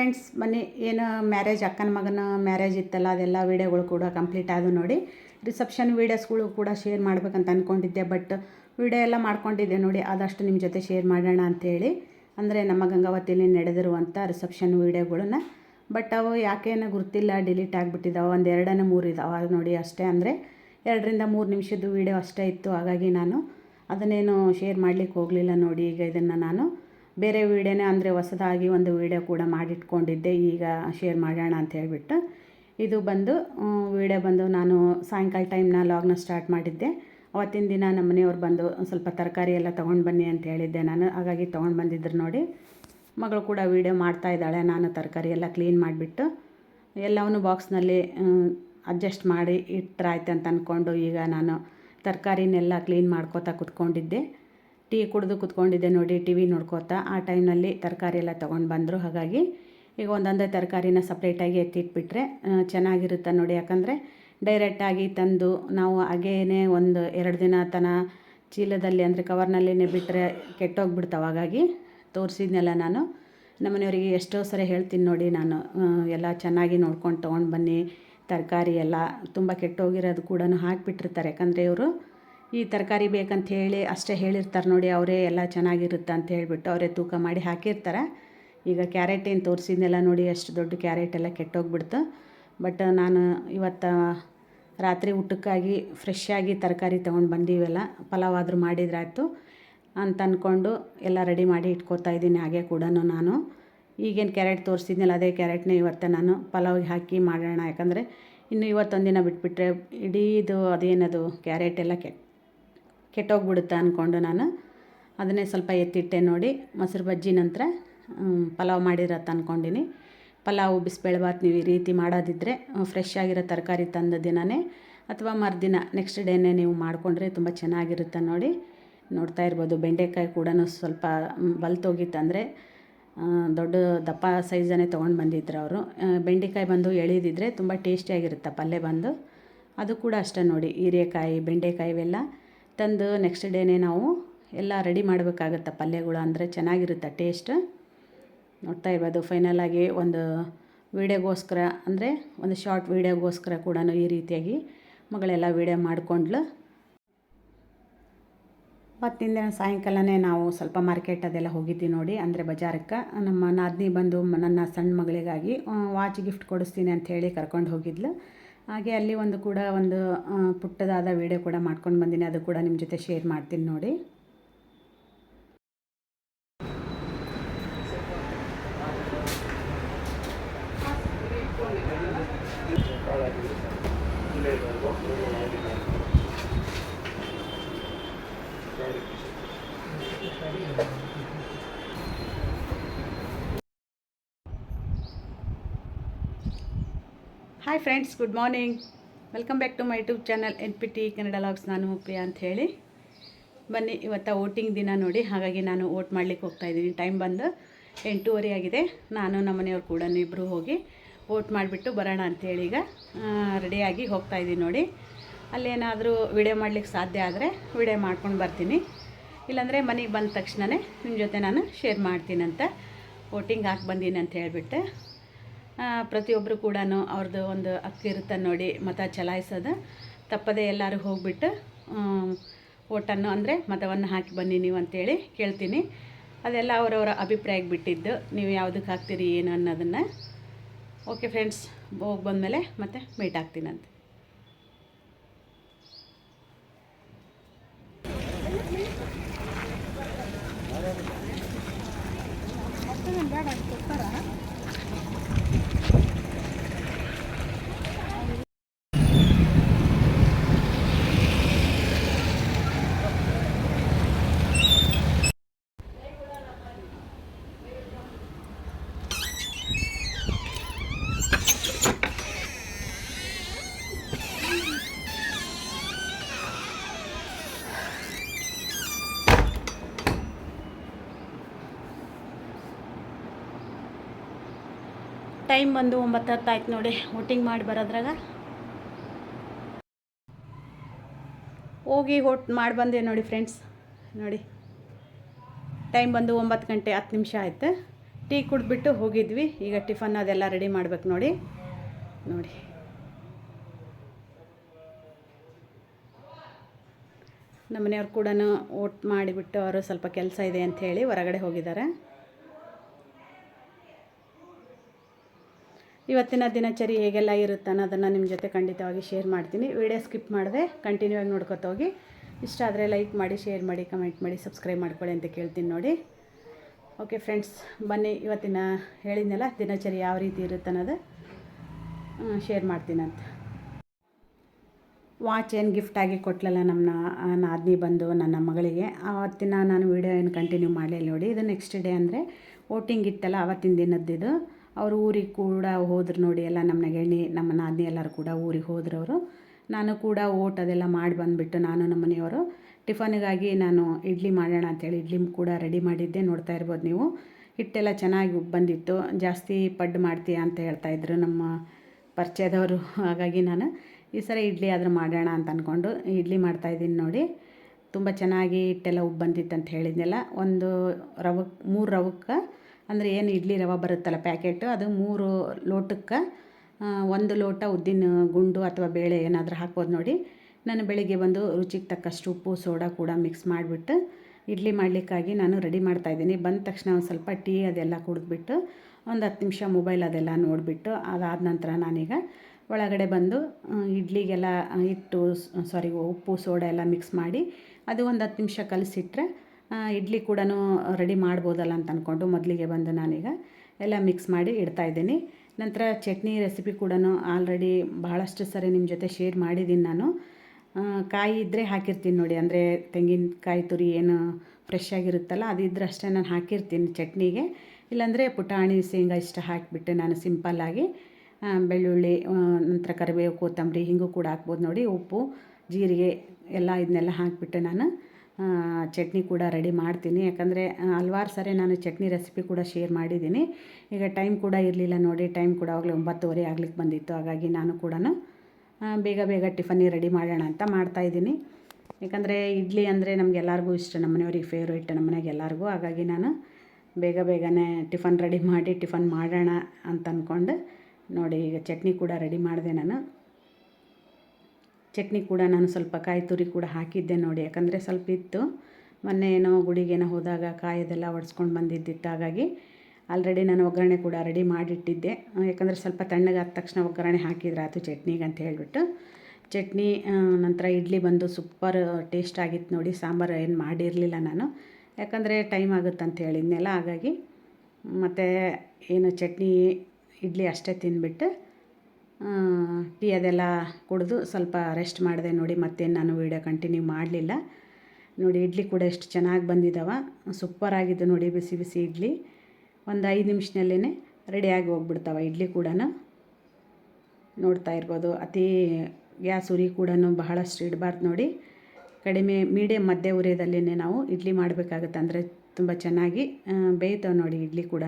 Friends, ಮನೆ ಏನು marriage, ಅಕ್ಕನ ಮಗನ ಮ್ಯಾರೇಜ್ ಇತ್ತಲ್ಲ, ಅದೆಲ್ಲ ವೀಡಿಯೋಗಳು ಕೂಡ ಕಂಪ್ಲೀಟ್ ಆದವು ನೋಡಿ. ರಿಸೆಪ್ಷನ್ ವೀಡಿಯೋಸ್ಗಳು ಕೂಡ ಶೇರ್ ಮಾಡ್ಬೇಕಂತ ಅಂದ್ಕೊಂಡಿದ್ದೆ ಬಟ್ ವೀಡಿಯೋ ಎಲ್ಲ ಮಾಡ್ಕೊಂಡಿದ್ದೆ ನೋಡಿ, ಆದಷ್ಟು ನಿಮ್ಮ ಜೊತೆ ಶೇರ್ ಮಾಡೋಣ ಅಂತೇಳಿ. ಅಂದರೆ ನಮ್ಮ ಗಂಗಾವತಿಯಲ್ಲಿ ನಡೆದಿರುವಂಥ ರಿಸೆಪ್ಷನ್ ವೀಡಿಯೋಗಳನ್ನ. ಬಟ್ ಅವು ಯಾಕೇನೋ ಗುರ್ತಿಲ್ಲ, ಡಿಲೀಟ್ ಆಗಿಬಿಟ್ಟಿದ್ದಾವೆ ಒಂದು ಎರಡನೇ ಮೂರು ಇದಾವೆ ನೋಡಿ ಅಷ್ಟೇ. ಅಂದರೆ ಎರಡರಿಂದ ಮೂರು ನಿಮಿಷದ್ದು ವೀಡಿಯೋ ಅಷ್ಟೇ ಇತ್ತು, ಹಾಗಾಗಿ ನಾನು ಅದನ್ನೇನು ಶೇರ್ ಮಾಡಲಿಕ್ಕೆ ಹೋಗಲಿಲ್ಲ ನೋಡಿ, ಈಗ ಇದನ್ನು ನಾನು. ಬೇರೆ ವೀಡಿಯೋನೇ ಅಂದರೆ ಹೊಸದಾಗಿ ಒಂದು ವೀಡಿಯೋ ಕೂಡ ಮಾಡಿಟ್ಕೊಂಡಿದ್ದೆ. ಈಗ ಶೇರ್ ಮಾಡೋಣ ಅಂತ ಹೇಳಿಬಿಟ್ಟು ಇದು ಬಂದು ವೀಡಿಯೋ ಬಂದು ನಾನು ಸಾಯಂಕಾಲ ಟೈಮ್ನ ಲಾಗ್ನ ಸ್ಟಾರ್ಟ್ ಮಾಡಿದ್ದೆ. ಅವತ್ತಿನ ದಿನ ನಮ್ಮ ಮನೆಯವ್ರು ಬಂದು ಸ್ವಲ್ಪ ತರಕಾರಿ ಎಲ್ಲ ತೊಗೊಂಡು ಬನ್ನಿ ಅಂತ ಹೇಳಿದ್ದೆ ನಾನು. ಹಾಗಾಗಿ ತೊಗೊಂಡು ಬಂದಿದ್ರು ನೋಡಿ. ಮಗಳು ಕೂಡ ವೀಡಿಯೋ ಮಾಡ್ತಾ ಇದ್ದಾಳೆ. ನಾನು ತರಕಾರಿ ಎಲ್ಲ ಕ್ಲೀನ್ ಮಾಡಿಬಿಟ್ಟು ಎಲ್ಲವನ್ನು ಬಾಕ್ಸ್ನಲ್ಲಿ ಅಡ್ಜಸ್ಟ್ ಮಾಡಿ ಇಟ್ಟರಾಯ್ತು ಅಂತ ಅಂದ್ಕೊಂಡು ಈಗ ನಾನು ತರಕಾರಿನೆಲ್ಲ ಕ್ಲೀನ್ ಮಾಡ್ಕೋತಾ ಕುತ್ಕೊಂಡಿದ್ದೆ. ಟೀ ಕುಡಿದು ಕುತ್ಕೊಂಡಿದ್ದೆ ನೋಡಿ, ಟಿ ವಿ ನೋಡ್ಕೋತಾ. ಆ ಟೈಮ್ನಲ್ಲಿ ತರಕಾರಿ ಎಲ್ಲ ತೊಗೊಂಡು ಬಂದರು. ಹಾಗಾಗಿ ಈಗ ಒಂದೊಂದೇ ತರಕಾರಿನ ಸಪ್ರೇಟಾಗಿ ಎತ್ತಿಟ್ಬಿಟ್ರೆ ಚೆನ್ನಾಗಿರುತ್ತೆ ನೋಡಿ. ಯಾಕಂದರೆ ಡೈರೆಕ್ಟಾಗಿ ತಂದು ನಾವು ಹಾಗೇ ಒಂದು ಎರಡು ದಿನ ತನ ಚೀಲದಲ್ಲಿ ಅಂದರೆ ಕವರ್ನಲ್ಲಿನೇ ಬಿಟ್ಟರೆ ಕೆಟ್ಟೋಗ್ಬಿಡ್ತಾವೆ. ಹಾಗಾಗಿ ತೋರಿಸಿದ್ನೆಲ್ಲ ನಾನು. ನಮ್ಮನೆಯವರಿಗೆ ಎಷ್ಟೋ ಸರಿ ಹೇಳ್ತೀನಿ ನೋಡಿ ನಾನು. ಎಲ್ಲ ಚೆನ್ನಾಗಿ ನೋಡ್ಕೊಂಡು ತೊಗೊಂಡು ಬನ್ನಿ. ತರಕಾರಿ ಎಲ್ಲ ತುಂಬ ಕೆಟ್ಟೋಗಿರೋದು ಕೂಡ ಹಾಕಿಬಿಟ್ಟಿರ್ತಾರೆ. ಯಾಕಂದರೆ ಇವರು ಈ ತರಕಾರಿ ಬೇಕಂತ ಹೇಳಿ ಅಷ್ಟೇ ಹೇಳಿರ್ತಾರೆ ನೋಡಿ, ಅವರೇ ಎಲ್ಲ ಚೆನ್ನಾಗಿರುತ್ತೆ ಅಂತ ಹೇಳಿಬಿಟ್ಟು ಅವರೇ ತೂಕ ಮಾಡಿ ಹಾಕಿರ್ತಾರೆ. ಈಗ ಕ್ಯಾರೆಟ್ ಏನು ತೋರಿಸಿದ್ನೆಲ್ಲ ನೋಡಿ, ಅಷ್ಟು ದೊಡ್ಡ ಕ್ಯಾರೆಟ್ ಎಲ್ಲ ಕೆಟ್ಟೋಗ್ಬಿಡ್ತು. ಬಟ್ ನಾನು ಇವತ್ತು ರಾತ್ರಿ ಊಟಕ್ಕಾಗಿ ಫ್ರೆಶ್ ಆಗಿ ತರಕಾರಿ ತೊಗೊಂಡು ಬಂದೀವಲ್ಲ ಪಲಾವ್ ಆದರೂ ಮಾಡಿದ್ರಾಯ್ತು ಅಂತ ಅಂದ್ಕೊಂಡು ಎಲ್ಲ ರೆಡಿ ಮಾಡಿ ಇಟ್ಕೋತಾ ಇದ್ದೀನಿ ಹಾಗೆ ಕೂಡ ನಾನು. ಈಗೇನು ಕ್ಯಾರೆಟ್ ತೋರಿಸಿದ್ನಲ್ಲ, ಅದೇ ಕ್ಯಾರೆಟ್ನೇ ಇವತ್ತು ನಾನು ಪಲಾವ್ಗೆ ಹಾಕಿ ಮಾಡೋಣ. ಯಾಕಂದರೆ ಇನ್ನು ಇವತ್ತೊಂದಿನ ದಿನ ಬಿಟ್ಬಿಟ್ರೆ ಇಡೀದು ಅದೇನದು, ಕ್ಯಾರೆಟ್ ಎಲ್ಲ ಕೆಟ್ಟ ಕೆಟ್ಟೋಗ್ಬಿಡುತ್ತೆ ಅಂದ್ಕೊಂಡು ನಾನು ಅದನ್ನೇ ಸ್ವಲ್ಪ ಎತ್ತಿಟ್ಟೆ ನೋಡಿ ಮೊಸರು ಬಜ್ಜಿ ನಂತರ ಪಲಾವ್ ಮಾಡಿರತ್ತ ಅಂದ್ಕೊಂಡಿನಿ ಪಲಾವು ಬಿಸಿಬೇಳೆಬಾತ್ ನೀವು ಈ ರೀತಿ ಮಾಡೋದಿದ್ದರೆ ಫ್ರೆಶ್ ಆಗಿರೋ ತರಕಾರಿ ತಂದ ದಿನವೇ ಅಥವಾ ಮರುದಿನ ನೆಕ್ಸ್ಟ್ ಡೇನೇ ನೀವು ಮಾಡಿಕೊಂಡ್ರೆ ತುಂಬ ಚೆನ್ನಾಗಿರುತ್ತೆ ನೋಡಿ. ನೋಡ್ತಾ ಇರ್ಬೋದು, ಬೆಂಡೆಕಾಯಿ ಕೂಡ ಸ್ವಲ್ಪ ಬಲ್ತೋಗಿತ್ತಂದರೆ ದೊಡ್ಡ ದಪ್ಪ ಸೈಜನ್ನೇ ತೊಗೊಂಡು ಬಂದಿದ್ರು ಅವರು. ಬೆಂಡೆಕಾಯಿ ಬಂದು ಎಳಿದಿದ್ರೆ ತುಂಬ ಟೇಸ್ಟಿಯಾಗಿರುತ್ತೆ ಪಲ್ಯ ಬಂದು. ಅದು ಕೂಡ ಅಷ್ಟೇ ನೋಡಿ, ಹೀರೆಕಾಯಿ, ಬೆಂಡೆಕಾಯಿ ಇವೆಲ್ಲ. ತಂದು ನೆಕ್ಸ್ಟ್ ಡೇನೇ ನಾವು ಎಲ್ಲ ರೆಡಿ ಮಾಡಬೇಕಾಗತ್ತೆ ಪಲ್ಯಗಳು ಅಂದರೆ ಚೆನ್ನಾಗಿರುತ್ತೆ ಟೇಸ್ಟ್ ನೋಡ್ತಾ ಇರ್ಬೋದು ಫೈನಲಾಗಿ ಒಂದು ವೀಡಿಯೋಗೋಸ್ಕರ ಅಂದರೆ ಒಂದು ಶಾರ್ಟ್ ವೀಡಿಯೋಗೋಸ್ಕರ ಕೂಡ ಈ ರೀತಿಯಾಗಿ ಮಗಳೆಲ್ಲ ವೀಡಿಯೋ ಮಾಡಿಕೊಂಡ್ಲು ಮತ್ತಿಂದ ಸಾಯಂಕಾಲನೇ ನಾವು ಸ್ವಲ್ಪ ಮಾರ್ಕೆಟ್ ಅದೆಲ್ಲ ಹೋಗಿದ್ದೀವಿ ನೋಡಿ, ಅಂದರೆ ಬಜಾರಕ್ಕೆ. ನಮ್ಮ ನಾದಿನಿ ಬಂದು ನನ್ನ ಸಣ್ಣ ಮಗಳಿಗಾಗಿ ವಾಚ್ ಗಿಫ್ಟ್ ಕೊಡಿಸ್ತೀನಿ ಅಂತ ಹೇಳಿ ಕರ್ಕೊಂಡು ಹೋಗಿದ್ಲು. ಹಾಗೆ ಅಲ್ಲಿ ಒಂದು ಕೂಡ ಒಂದು ಪುಟ್ಟದಾದ ವಿಡಿಯೋ ಕೂಡ ಮಾಡ್ಕೊಂಡು ಬಂದೀನಿ. ಅದು ಕೂಡ ನಿಮ್ಮ ಜೊತೆ ಶೇರ್ ಮಾಡ್ತೀನಿ ನೋಡಿ. Hi friends good morning welcome back to my YouTube channel N P T Kannada logs ನಾನು ಪ್ರಿಯಾ ಅಂತ ಹೇಳಿ. ಬನ್ನಿ, ಇವತ್ತು ವೋಟಿಂಗ್ ದಿನ ನೋಡಿ, ಹಾಗಾಗಿ ನಾನು ವೋಟ್ ಮಾಡಲಿಕ್ಕೆ ಹೋಗ್ತಾಯಿದ್ದೀನಿ ಟೈಮ್ ಬಂದು ಎಂಟೂವರೆ ಆಗಿದೆ. ನಾನು ನಮ್ಮ ಮನೆಯವ್ರು ಕೂಡ ಇಬ್ಬರು ಹೋಗಿ ವೋಟ್ ಮಾಡಿಬಿಟ್ಟು ಬರೋಣ ಅಂಥೇಳಿ ಈಗ ರೆಡಿಯಾಗಿ ಹೋಗ್ತಾಯಿದ್ದೀನಿ ನೋಡಿ. ಅಲ್ಲೇನಾದರೂ ವಿಡಿಯೋ ಮಾಡಲಿಕ್ಕೆ ಸಾಧ್ಯ ಆದರೆ ವಿಡಿಯೋ ಮಾಡ್ಕೊಂಡು ಬರ್ತೀನಿ. ಇಲ್ಲಾಂದರೆ ಮನೆಗೆ ಬಂದ ತಕ್ಷಣವೇ ನಿಮ್ಮ ಜೊತೆ ನಾನು ಶೇರ್ ಮಾಡ್ತೀನಂತ ವೋಟಿಂಗ್ ಹಾಕಿ ಬಂದೀನಿ ಅಂತ ಹೇಳಿಬಿಟ್ಟು. ಪ್ರತಿಯೊಬ್ಬರು ಕೂಡ ಅವ್ರದ್ದು ಒಂದು ಇರುತ್ತೆ ನೋಡಿ, ಮತ ಚಲಾಯಿಸೋದು. ತಪ್ಪದೆ ಎಲ್ಲರೂ ಹೋಗ್ಬಿಟ್ಟು ಓಟನ್ನು ಅಂದರೆ ಮತವನ್ನು ಹಾಕಿ ಬನ್ನಿ ನೀವು ಅಂತೇಳಿ ಕೇಳ್ತೀನಿ. ಅದೆಲ್ಲ ಅವರವರ ಅಭಿಪ್ರಾಯಕ್ಕೆ ಬಿಟ್ಟಿದ್ದು. ನೀವು ಯಾವುದಕ್ಕೆ ಹಾಕ್ತೀರಿ ಏನು ಅನ್ನೋದನ್ನು. ಓಕೆ ಫ್ರೆಂಡ್ಸ್ ಹೋಗಿ ಬಂದಮೇಲೆ ಮತ್ತೆ ಮೀಟ್ ಆಗ್ತೀನಂತೆ. ಟೈಮ್ ಬಂದು ಒಂಬತ್ತು ಹತ್ತು ಆಯ್ತು ನೋಡಿ, ವೋಟಿಂಗ್ ಮಾಡಿ ಬರೋದ್ರಾಗ. ಹೋಗಿ ವೋಟ್ ಮಾಡಿ ಬಂದೆ ನೋಡಿ ಫ್ರೆಂಡ್ಸ್ ನೋಡಿ, ಟೈಮ್ ಬಂದು ಒಂಬತ್ತು ಗಂಟೆ ಹತ್ತು ನಿಮಿಷ ಆಯಿತು. ಟೀ ಕುಡಿದ್ಬಿಟ್ಟು ಹೋಗಿದ್ವಿ. ಈಗ ಟಿಫನ್ ಅದೆಲ್ಲ ರೆಡಿ ಮಾಡ್ಬೇಕು ನೋಡಿ. ನೋಡಿ. ನಮ್ಮನೆಯವ್ರು ಕೂಡ ಓಟ್ ಮಾಡಿಬಿಟ್ಟು ಅವರು ಸ್ವಲ್ಪ ಕೆಲಸ ಇದೆ ಅಂತ ಹೇಳಿ ಹೊರಗಡೆ ಹೋಗಿದ್ದಾರೆ. ಇವತ್ತಿನ ದಿನಚರಿ ಹೇಗೆಲ್ಲ ಇರುತ್ತೆ ಅನ್ನೋದನ್ನು ನಿಮ್ಮ ಜೊತೆ ಖಂಡಿತವಾಗಿ ಶೇರ್ ಮಾಡ್ತೀನಿ. ವಿಡಿಯೋ ಸ್ಕಿಪ್ ಮಾಡಿದೆ ಕಂಟಿನ್ಯೂ ಆಗಿ ನೋಡ್ಕೊತ ಹೋಗಿ. ಇಷ್ಟ ಆದರೆ ಲೈಕ್ ಮಾಡಿ ಶೇರ್ ಮಾಡಿ ಕಮೆಂಟ್ ಮಾಡಿ ಸಬ್ಸ್ಕ್ರೈಬ್ ಮಾಡ್ಕೊಳ್ಳಿ ಅಂತ ಕೇಳ್ತೀನಿ ನೋಡಿ. ಓಕೆ ಫ್ರೆಂಡ್ಸ್ ಬನ್ನಿ ಇವತ್ತಿನ ಹೇಳಿದ್ನಲ್ಲ, ದಿನಚರಿ ಯಾವ ರೀತಿ ಇರುತ್ತೆ ಅನ್ನೋದು. ಶೇರ್ ಮಾಡ್ತೀನಂತ ವಾಚ್ ಏನು ಗಿಫ್ಟಾಗಿ ಕೊಟ್ಲಲ್ಲ ನಮ್ಮ ನಾದಿನಿ ಬಂದು ನನ್ನ ಮಗಳಿಗೆ. ಆವತ್ತಿನ ನಾನು ವೀಡಿಯೋ ಏನು ಕಂಟಿನ್ಯೂ ಮಾಡಲಿಲ್ಲ ನೋಡಿ. ಇದು ನೆಕ್ಸ್ಟ್ ಡೇ ಅಂದರೆ ವೋಟಿಂಗ್ ಇತ್ತಲ್ಲ ಆವತ್ತಿನ ದಿನದ್ದಿದು. ಅವರು ಊರಿಗೆ ಕೂಡ ಹೋದ್ರು ನೋಡಿ ಎಲ್ಲ ನಮ್ಮ ನಗೆಣ್ಣಿ ನಮ್ಮ ನಾದಿನಿ ಎಲ್ಲರೂ ಕೂಡ ಊರಿಗೆ ಹೋದ್ರು ಅವರು. ನಾನು ಕೂಡ ಓಟ್ ಅದೆಲ್ಲ ಮಾಡಿ ಬಂದುಬಿಟ್ಟು ನಾನು ನಮ್ಮ ಮನೆಯವರು ಟಿಫನ್ಗಾಗಿ ನಾನು ಇಡ್ಲಿ ಮಾಡೋಣ ಅಂತೇಳಿ ಇಡ್ಲಿ ಕೂಡ ರೆಡಿ ಮಾಡಿದ್ದೆ, ನೋಡ್ತಾ ಇರ್ಬೋದು ನೀವು. ಹಿಟ್ಟೆಲ್ಲ ಚೆನ್ನಾಗಿ ಬಂದಿತ್ತು. ಜಾಸ್ತಿ ಪಡ್ಡು ಮಾಡ್ತೀಯ ಅಂತ ಹೇಳ್ತಾಯಿದ್ರು ನಮ್ಮ ಪರಿಚಯದವರು. ಹಾಗಾಗಿ ನಾನು ಈ ಸರಿ ಇಡ್ಲಿ ಆದರೂ ಮಾಡೋಣ ಅಂತ ಅಂದ್ಕೊಂಡು ಇಡ್ಲಿ ಮಾಡ್ತಾಯಿದ್ದೀನಿ ನೋಡಿ. ತುಂಬ ಚೆನ್ನಾಗಿ ಹಿಟ್ಟೆಲ್ಲ ಉಬ್ಬು ಬಂದಿತ್ತು ಅಂತ ಹೇಳಿದ್ನೆಲ್ಲ. ಒಂದು ರವಕ್ಕೆ ಮೂರು ರವಕ್ಕೆ ಅಂದರೆ ಏನು ಇಡ್ಲಿ ರವೆ ಬರುತ್ತಲ್ಲ ಪ್ಯಾಕೆಟು, ಅದು ಮೂರು ಲೋಟಕ್ಕೆ ಒಂದು ಲೋಟ ಉದ್ದಿನ ಗುಂಡು ಅಥವಾ ಬೇಳೆ ಏನಾದರೂ ಹಾಕ್ಬೋದು ನೋಡಿ. ನಾನು ಬೆಳಿಗ್ಗೆ ಬಂದು ರುಚಿಗೆ ತಕ್ಕಷ್ಟು ಉಪ್ಪು, ಸೋಡಾ ಕೂಡ ಮಿಕ್ಸ್ ಮಾಡಿಬಿಟ್ಟು ಇಡ್ಲಿ ಮಾಡಲಿಕ್ಕಾಗಿ ನಾನು ರೆಡಿ ಮಾಡ್ತಾಯಿದ್ದೀನಿ ಬಂದ ತಕ್ಷಣ ಒಂದು ಸ್ವಲ್ಪ ಟೀ ಅದೆಲ್ಲ ಕುಡಿದ್ಬಿಟ್ಟು ಒಂದು ಹತ್ತು ನಿಮಿಷ ಮೊಬೈಲ್ ಅದೆಲ್ಲ ನೋಡಿಬಿಟ್ಟು ಅದಾದ ನಂತರ ನಾನೀಗ ಒಳಗಡೆ ಬಂದು ಇಡ್ಲಿಗೆಲ್ಲ ಹಿಟ್ಟು ಸಾರಿ ಉಪ್ಪು, ಸೋಡಾ ಎಲ್ಲ ಮಿಕ್ಸ್ ಮಾಡಿ ಅದು ಒಂದು ಹತ್ತು ನಿಮಿಷ ಕಲಸಿಟ್ರೆ ಇಡ್ಲಿ ಕೂಡ ರೆಡಿ ಮಾಡ್ಬೋದಲ್ಲ ಅಂತ ಅಂದ್ಕೊಂಡು ಮೊದಲಿಗೆ ಬಂದು ನಾನೀಗ ಎಲ್ಲ ಮಿಕ್ಸ್ ಮಾಡಿ ಇಡ್ತಾ ಇದ್ದೀನಿ. ನಂತರ ಚಟ್ನಿ ರೆಸಿಪಿ ಕೂಡ ಆಲ್ರೆಡಿ ಭಾಳಷ್ಟು ಸರಿ ನಿಮ್ಮ ಜೊತೆ ಶೇರ್ ಮಾಡಿದ್ದೀನಿ ನಾನು. ಕಾಯಿ ಇದ್ದರೆ ಹಾಕಿರ್ತೀನಿ ನೋಡಿ, ಅಂದರೆ ತೆಂಗಿನಕಾಯಿ ತುರಿ ಏನು ಫ್ರೆಶ್ ಆಗಿರುತ್ತಲ್ಲ ಅದಿದ್ರೆ ಅಷ್ಟೇ ನಾನು ಹಾಕಿರ್ತೀನಿ ಚಟ್ನಿಗೆ. ಇಲ್ಲಾಂದರೆ ಪುಟಾಣಿ, ಶೇಂಗಾ ಇಷ್ಟ ಹಾಕಿಬಿಟ್ಟು ನಾನು ಸಿಂಪಲ್ಲಾಗಿ ಬೆಳ್ಳುಳ್ಳಿ ನಂತರ ಕರಿಬೇವು, ಕೊತ್ತಂಬರಿ ಹಿಂಗೂ ಕೂಡ ಹಾಕ್ಬೋದು ನೋಡಿ, ಉಪ್ಪು, ಜೀರಿಗೆ, ಎಲ್ಲ ಇದನ್ನೆಲ್ಲ ಹಾಕಿಬಿಟ್ಟು ನಾನು ಚಟ್ನಿ ಕೂಡ ರೆಡಿ ಮಾಡ್ತೀನಿ. ಯಾಕಂದರೆ ಹಲ್ವಾರು ಸರಿ ನಾನು ಚಟ್ನಿ ರೆಸಿಪಿ ಕೂಡ ಶೇರ್ ಮಾಡಿದ್ದೀನಿ. ಈಗ ಟೈಮ್ ಕೂಡ ಇರಲಿಲ್ಲ ನೋಡಿ ಟೈಮ್ ಕೂಡ ಆಗಲೇ ಒಂಬತ್ತುವರೆ ಆಗ್ಲಿಕ್ಕೆ ಬಂದಿತ್ತು. ಹಾಗಾಗಿ ನಾನು ಕೂಡ ಬೇಗ ಬೇಗ ಟಿಫನ್ನಿ ರೆಡಿ ಮಾಡೋಣ ಅಂತ ಮಾಡ್ತಾಯಿದ್ದೀನಿ ಯಾಕಂದರೆ, ಇಡ್ಲಿ ಅಂದರೆ ನಮಗೆಲ್ಲರಿಗೂ ಇಷ್ಟ. ನಮ್ಮ ಮನೆಯವ್ರಿಗೆ ಫೇವ್ರೇಟ್ ನಮ್ಮ ಮನೆಗೆ ಎಲ್ಲರಿಗೂ. ಹಾಗಾಗಿ ನಾನು ಬೇಗ ಬೇಗನೆ ಟಿಫನ್ ರೆಡಿ ಮಾಡಿ ಟಿಫನ್ ಮಾಡೋಣ ಅಂತ ಅಂದ್ಕೊಂಡು ನೋಡಿ, ಈಗ ಚಟ್ನಿ ಕೂಡ ರೆಡಿ ಮಾಡಿದೆ ನಾನು. ಚಟ್ನಿ ಕೂಡ ನಾನು ಸ್ವಲ್ಪ ಕಾಯಿ ತುರಿ ಕೂಡ ಹಾಕಿದ್ದೆ ನೋಡಿ, ಯಾಕಂದರೆ ಸ್ವಲ್ಪ ಇತ್ತು. ಮೊನ್ನೆ ಏನೋ ಗುಡಿಗೇನೋ ಹೋದಾಗ ಕಾಯದೆಲ್ಲ ಒಡ್ಸ್ಕೊಂಡು ಬಂದಿದ್ದಿತ್ತು, ಹಾಗಾಗಿ ಆಲ್ರೆಡಿ ನಾನು ಒಗ್ಗರಣೆ ಕೂಡ ರೆಡಿ ಮಾಡಿಟ್ಟಿದ್ದೆ. ಯಾಕಂದರೆ ಸ್ವಲ್ಪ ತಣ್ಣಗಾದ ತಕ್ಷಣ ಒಗ್ಗರಣೆ ಹಾಕಿದ್ರೆ ಅದು ಚಟ್ನಿಗೆ ಅಂತ ಹೇಳಿಬಿಟ್ಟು. ಚಟ್ನಿ ನಂತರ ಇಡ್ಲಿ ಬಂದು ಸೂಪರ್ ಟೇಸ್ಟ್ ಆಗಿತ್ತು ನೋಡಿ, ಸಾಂಬಾರು ಏನು ಮಾಡಿರಲಿಲ್ಲ ನಾನು. ಯಾಕಂದರೆ ಟೈಮ್ ಆಗುತ್ತೆ ಅಂತ ಹೇಳಿದ್ನೆಲ್ಲ, ಹಾಗಾಗಿ ಮತ್ತು ಏನು ಚಟ್ನಿ, ಇಡ್ಲಿ ಅಷ್ಟೇ ತಿಂದ್ಬಿಟ್ಟು ಟೀ ಅದೆಲ್ಲ ಕುಡಿದು ಸ್ವಲ್ಪ ರೆಸ್ಟ್ ಮಾಡಿದೆ ನೋಡಿ, ಮತ್ತೇನು ನಾನು ವೀಡಿಯೋ ಕಂಟಿನ್ಯೂ ಮಾಡಲಿಲ್ಲ. ನೋಡಿ, ಇಡ್ಲಿ ಕೂಡ ಎಷ್ಟು ಚೆನ್ನಾಗಿ ಬಂದಿದ್ದಾವೆ ಸೂಪರಾಗಿದ್ದು ನೋಡಿ, ಬಿಸಿ ಬಿಸಿ ಇಡ್ಲಿ. ಒಂದು ಐದು ನಿಮಿಷದಲ್ಲೇ ರೆಡಿಯಾಗಿ ಹೋಗ್ಬಿಡ್ತಾವೆ ಇಡ್ಲಿ ಕೂಡ ನೋಡ್ತಾ ಇರ್ಬೋದು, ಅತಿ ಗ್ಯಾಸ್ ಉರಿ ಕೂಡ ಬಹಳಷ್ಟು ಇಡಬಾರ್ದು ನೋಡಿ. ಕಡಿಮೆ ಮೀಡಿಯಂ ಮಧ್ಯ ಉರಿಯದಲ್ಲೇ ನಾವು ಇಡ್ಲಿ ಮಾಡಬೇಕಾಗುತ್ತೆ ಅಂದರೆ ತುಂಬ ಚೆನ್ನಾಗಿ ಬೇಯ್ತಾವೆ ನೋಡಿ ಇಡ್ಲಿ ಕೂಡ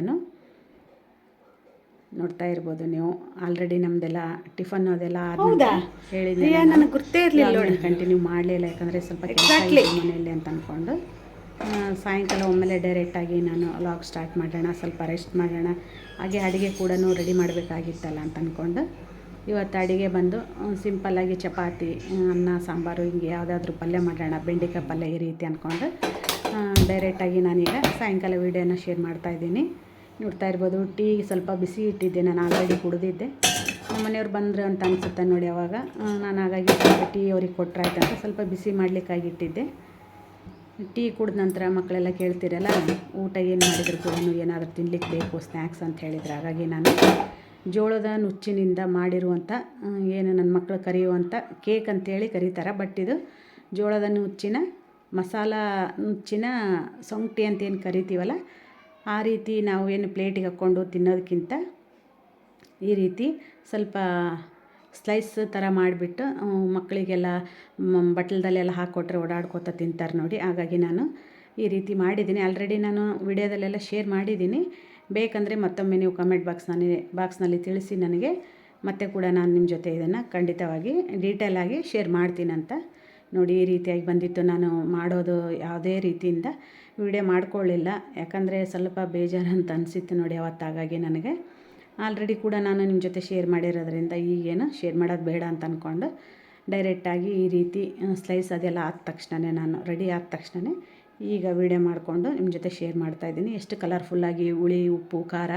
ನೋಡ್ತಾ ಇರ್ಬೋದು ನೀವು. ಆಲ್ರೆಡಿ ನಮ್ದೆಲ್ಲ ಟಿಫನ್ ಅದೆಲ್ಲ ಹೇಳಿದ್ದೆ ನನಗೆ ಗೊತ್ತೇ ಇರಲಿಲ್ಲ ಕಂಟಿನ್ಯೂ ಮಾಡಲಿಲ್ಲ ಯಾಕಂದರೆ ಸ್ವಲ್ಪ ಮನೆಯಲ್ಲಿ ಅಂತ ಅಂದ್ಕೊಂಡು ಸಾಯಂಕಾಲ ಒಮ್ಮೆಲೆ ಡೈರೆಕ್ಟಾಗಿ ನಾನು ಲಾಗ್ ಸ್ಟಾರ್ಟ್ ಮಾಡೋಣ ಸ್ವಲ್ಪ ರೆಸ್ಟ್ ಮಾಡೋಣ. ಹಾಗೆ ಅಡುಗೆ ಕೂಡ ರೆಡಿ ಮಾಡಬೇಕಾಗಿತ್ತಲ್ಲ ಅಂತ ಅಂದ್ಕೊಂಡು ಇವತ್ತು ಅಡುಗೆ ಬಂದು ಸಿಂಪಲ್ಲಾಗಿ ಚಪಾತಿ ಅನ್ನ ಸಾಂಬಾರು ಹಿಂಗೆ ಯಾವುದಾದ್ರೂ ಪಲ್ಯ ಮಾಡೋಣ ಬೆಂಡೆಕಾಯಿ ಪಲ್ಯ ಈ ರೀತಿ ಅಂದ್ಕೊಂಡು ಡೈರೆಕ್ಟಾಗಿ ನಾನೀಗ ಸಾಯಂಕಾಲ ವೀಡಿಯೋನ ಶೇರ್ ಮಾಡ್ತಾಯಿದ್ದೀನಿ ನೋಡ್ತಾ ಇರ್ಬೋದು. ಟೀ ಸ್ವಲ್ಪ ಬಿಸಿ ಇಟ್ಟಿದ್ದೆ, ನಾನು ಆಲ್ರೆಡಿ ಕುಡಿದಿದ್ದೆ. ನಮ್ಮ ಮನೆಯವ್ರು ಬಂದರು ಅಂತ ಅನಿಸುತ್ತೆ ನೋಡಿ ಅವಾಗ. ನಾನು ಹಾಗಾಗಿ ಸ್ವಲ್ಪ ಟೀ ಅವ್ರಿಗೆ ಕೊಟ್ಟರಾಯ್ತು ಅಂತ ಸ್ವಲ್ಪ ಬಿಸಿ ಮಾಡಲಿಕ್ಕಾಗಿ ಇಟ್ಟಿದ್ದೆ. ಟೀ ಕುಡಿದ ನಂತರ ಮಕ್ಕಳೆಲ್ಲ ಕೇಳ್ತಿರಲ್ಲ, ಊಟ ಏನು ಮಾಡಿದ್ರು ಕೂಡ ಏನಾದರೂ ತಿನ್ಲಿಕ್ಕೆ ಬೇಕು ಸ್ನ್ಯಾಕ್ಸ್ ಅಂತ ಹೇಳಿದ್ರು. ಹಾಗಾಗಿ ನಾನು ಜೋಳದ ನುಚ್ಚಿನಿಂದ ಮಾಡಿರುವಂಥ ಏನು ನನ್ನ ಮಕ್ಕಳು ಕರೆಯುವಂಥ ಕೇಕ್ ಅಂತೇಳಿ ಕರೀತಾರೆ. ಬಟ್ ಇದು ಜೋಳದ ನುಚ್ಚಿನ, ಮಸಾಲ ನುಚ್ಚಿನ ಸೊಂಗ್ಟಿ ಅಂತ ಏನು ಕರಿತೀವಲ್ಲ ಆ ರೀತಿ ನಾವು ಏನು ಪ್ಲೇಟಿಗೆ ಹಾಕ್ಕೊಂಡು ತಿನ್ನೋದಕ್ಕಿಂತ ಈ ರೀತಿ ಸ್ವಲ್ಪ ಸ್ಲೈಸ್ ಥರ ಮಾಡಿಬಿಟ್ಟು ಮಕ್ಕಳಿಗೆಲ್ಲ ಬಟ್ಲದಲ್ಲೆಲ್ಲ ಹಾಕ್ಕೊಟ್ರೆ ಓಡಾಡ್ಕೋತ ತಿಂತಾರೆ ನೋಡಿ. ಹಾಗಾಗಿ ನಾನು ಈ ರೀತಿ ಮಾಡಿದ್ದೀನಿ. ಆಲ್ರೆಡಿ ನಾನು ವಿಡಿಯೋದಲ್ಲೆಲ್ಲ ಶೇರ್ ಮಾಡಿದ್ದೀನಿ. ಬೇಕಂದರೆ ಮತ್ತೊಮ್ಮೆ ನೀವು ಕಮೆಂಟ್ ಬಾಕ್ಸ್ನಲ್ಲಿ ಬಾಕ್ಸ್ನಲ್ಲಿ ತಿಳಿಸಿ ನನಗೆ. ಮತ್ತೆ ಕೂಡ ನಾನು ನಿಮ್ಮ ಜೊತೆ ಇದನ್ನು ಖಂಡಿತವಾಗಿ ಡೀಟೇಲಾಗಿ ಶೇರ್ ಮಾಡ್ತೀನಂತ ನೋಡಿ ಈ ರೀತಿಯಾಗಿ ಬಂದಿತ್ತು. ನಾನು ಮಾಡೋದು ಯಾವುದೇ ರೀತಿಯಿಂದ ವಿಡಿಯೋ ಮಾಡ್ಕೊಳ್ಳಿಲ್ಲ. ಯಾಕಂದರೆ ಸ್ವಲ್ಪ ಬೇಜಾರು ಅಂತ ಅನಿಸಿತ್ತು ನೋಡಿ ಅವತ್ತಾಗಾಗಿ ನನಗೆ. ಆಲ್ರೆಡಿ ಕೂಡ ನಾನು ನಿಮ್ಮ ಜೊತೆ ಶೇರ್ ಮಾಡಿರೋದ್ರಿಂದ ಈಗೇನು ಶೇರ್ ಮಾಡೋದು ಬೇಡ ಅಂತ ಅಂದ್ಕೊಂಡು ಡೈರೆಕ್ಟಾಗಿ ಈ ರೀತಿ ಸ್ಲೈಸ್ ಅದೆಲ್ಲ ಆದ ತಕ್ಷಣವೇ ನಾನು ರೆಡಿ ಆದ ತಕ್ಷಣವೇ ಈಗ ವೀಡಿಯೋ ಮಾಡಿಕೊಂಡು ನಿಮ್ಮ ಜೊತೆ ಶೇರ್ ಮಾಡ್ತಾಯಿದ್ದೀನಿ ಎಷ್ಟು ಕಲರ್ಫುಲ್ಲಾಗಿ ಹುಳಿ, ಉಪ್ಪು, ಖಾರ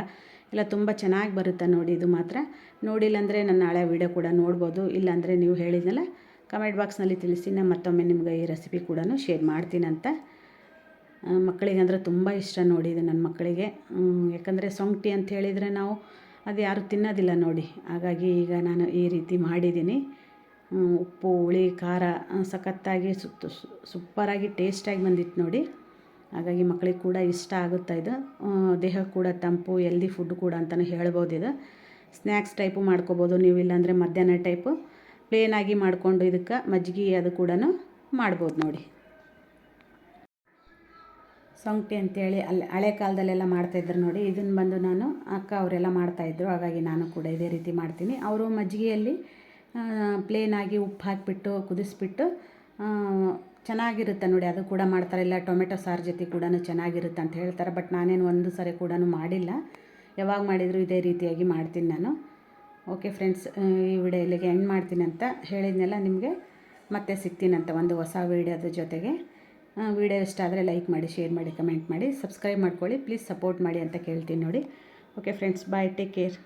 ಎಲ್ಲ ತುಂಬ ಚೆನ್ನಾಗಿ ಬರುತ್ತೆ ನೋಡಿ ಇದು ಮಾತ್ರ. ನೋಡಿಲ್ಲ ಅಂದರೆ ನನ್ನ ಹಳೆ ವೀಡಿಯೋ ಕೂಡ ನೋಡ್ಬೋದು. ಇಲ್ಲಾಂದರೆ ನೀವು ಹೇಳಿದ್ನಲ್ಲ ಕಮೆಂಟ್ ಬಾಕ್ಸ್ನಲ್ಲಿ ತಿಳಿಸಿ ನಾನು ಮತ್ತೊಮ್ಮೆ ನಿಮ್ಗೆ ಈ ರೆಸಿಪಿ ಕೂಡ ಶೇರ್ ಮಾಡ್ತೀನಂತ ಮಕ್ಕಳಿಗೆ ಅಂದರೆ ತುಂಬ ಇಷ್ಟ ನೋಡಿ ಇದು ನನ್ನ ಮಕ್ಕಳಿಗೆ. ಯಾಕಂದರೆ ಸೊಂಕ್ಟಿ ಅಂತ ಹೇಳಿದರೆ ನಾವು ಅದು ಯಾರು ತಿನ್ನೋದಿಲ್ಲ ನೋಡಿ. ಹಾಗಾಗಿ ಈಗ ನಾನು ಈ ರೀತಿ ಮಾಡಿದ್ದೀನಿ. ಉಪ್ಪು, ಹುಳಿ, ಖಾರ ಸಖತ್ತಾಗಿ ಸುತ್ತು ಸೂಪರಾಗಿ ಟೇಸ್ಟಾಗಿ ಬಂದಿತ್ತು ನೋಡಿ. ಹಾಗಾಗಿ ಮಕ್ಕಳಿಗೆ ಕೂಡ ಇಷ್ಟ ಆಗುತ್ತೆ ಇದು. ದೇಹ ಕೂಡ ತಂಪು ಎಲ್ದಿ ಫುಡ್ ಕೂಡ ಅಂತಲೂ ಹೇಳ್ಬೋದು ಇದು. ಸ್ನ್ಯಾಕ್ಸ್ ಟೈಪು ಮಾಡ್ಕೋಬೋದು ನೀವು ಇಲ್ಲಾಂದರೆ ಮಧ್ಯಾಹ್ನ ಟೈಪು ಪ್ಲೇನಾಗಿ ಮಾಡಿಕೊಂಡು ಇದಕ್ಕೆ ಮಜ್ಜಿಗೆ ಅದು ಕೂಡ ಮಾಡ್ಬೋದು ನೋಡಿ. ಸೊಂಕ್ಟಿ ಅಂತೇಳಿ ಅಲ್ಲಿ ಹಳೆ ಕಾಲದಲ್ಲೆಲ್ಲ ಮಾಡ್ತಾಯಿದ್ರು ನೋಡಿ. ಇದನ್ನು ಬಂದು ನಾನು ಅಕ್ಕ ಅವರೆಲ್ಲ ಮಾಡ್ತಾಯಿದ್ರು ಹಾಗಾಗಿ ನಾನು ಕೂಡ ಇದೇ ರೀತಿ ಮಾಡ್ತೀನಿ. ಅವರು ಮಜ್ಜಿಗೆಯಲ್ಲಿ ಪ್ಲೇನಾಗಿ ಉಪ್ಪು ಹಾಕಿಬಿಟ್ಟು, ಕುದಿಸ್ಬಿಟ್ಟು ಚೆನ್ನಾಗಿರುತ್ತೆ ನೋಡಿ. ಅದು ಕೂಡ ಮಾಡ್ತಾರೆ. ಇಲ್ಲ, ಟೊಮೆಟೊ ಸಾರು ಜೊತೆ ಕೂಡ ಚೆನ್ನಾಗಿರುತ್ತೆ ಅಂತ ಹೇಳ್ತಾರೆ. ಬಟ್ ನಾನೇನು ಒಂದು ಸರಿ ಕೂಡ ಮಾಡಿಲ್ಲ. ಯಾವಾಗ ಮಾಡಿದರೂ ಇದೇ ರೀತಿಯಾಗಿ ಮಾಡ್ತೀನಿ ನಾನು. ಓಕೆ ಫ್ರೆಂಡ್ಸ್ ಈ ವಿಡಿಯೋ ಇಲ್ಲಿಗೆ ಎಂಡ್ ಮಾಡ್ತೀನಿ ಅಂತ ಹೇಳಿದ್ನೆಲ್ಲ ನಿಮಗೆ? ಮತ್ತೆ ಸಿಗ್ತೀನಂತ ಒಂದು ಹೊಸ ವೀಡಿಯೋದ ಜೊತೆಗೆ. ವಿಡಿಯೋ ಇಷ್ಟ ಆದರೆ ಲೈಕ್ ಮಾಡಿ ಶೇರ್ ಮಾಡಿ ಕಮೆಂಟ್ ಮಾಡಿ ಸಬ್ಸ್ಕ್ರೈಬ್ ಮಾಡ್ಕೊಳ್ಳಿ ಪ್ಲೀಸ್ ಸಪೋರ್ಟ್ ಮಾಡಿ ಅಂತ ಕೇಳ್ತೀನಿ ನೋಡಿ. Okay friends bye take care